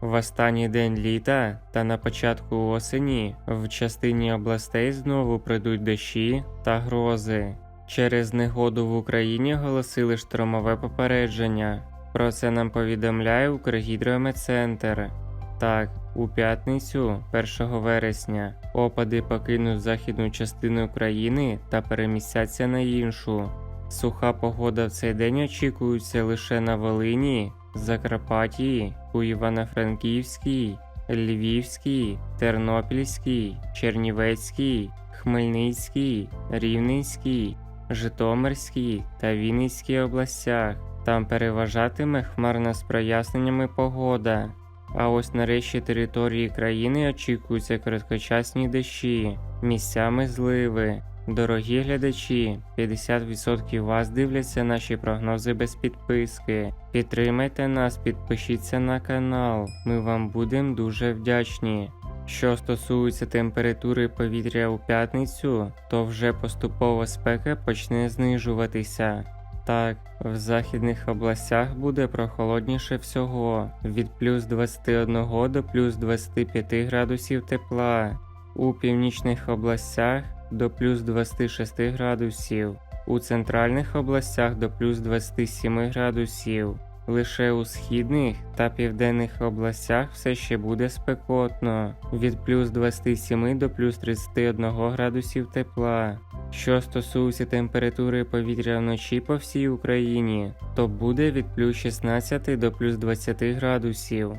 В останній день літа та на початку осені в частині областей знову прийдуть дощі та грози. Через негоду в Україні оголосили штормове попередження. Про це нам повідомляє Укргідрометцентр. Так, у п'ятницю, 1 вересня, опади покинуть західну частину країни та перемістяться на іншу. Суха погода в цей день очікується лише на Волині, Закарпатті, у Івано-Франківській, Львівській, Тернопільській, Чернівецькій, Хмельницькій, Рівненській, Житомирській та Вінницькій областях. Там переважатиме хмарна з проясненнями погода. А ось на решті території країни очікуються короткочасні дощі, місцями зливи. Дорогі глядачі, 50% вас дивляться наші прогнози без підписки. Підтримайте нас, підпишіться на канал. Ми вам будемо дуже вдячні. Що стосується температури повітря у п'ятницю, то вже поступово спека почне знижуватися. Так, в західних областях буде прохолодніше всього від плюс 21 до плюс 25 градусів тепла, у північних областях до плюс 26 градусів, у центральних областях до плюс 27 градусів. Лише у східних та південних областях все ще буде спекотно від плюс 27 до плюс 31 градусів тепла. Що стосується температури повітря вночі по всій Україні, то буде від плюс 16 до плюс 20 градусів.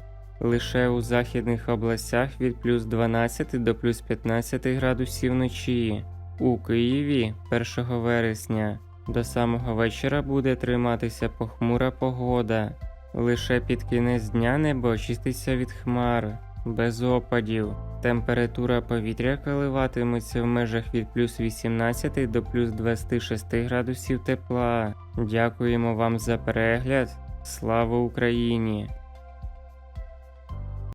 Лише у західних областях від плюс 12 до плюс 15 градусів вночі. У Києві 1 вересня до самого вечора буде триматися похмура погода. Лише під кінець дня небо очиститься від хмар, без опадів. Температура повітря коливатиметься в межах від плюс 18 до плюс 26 градусів тепла. Дякуємо вам за перегляд. Слава Україні!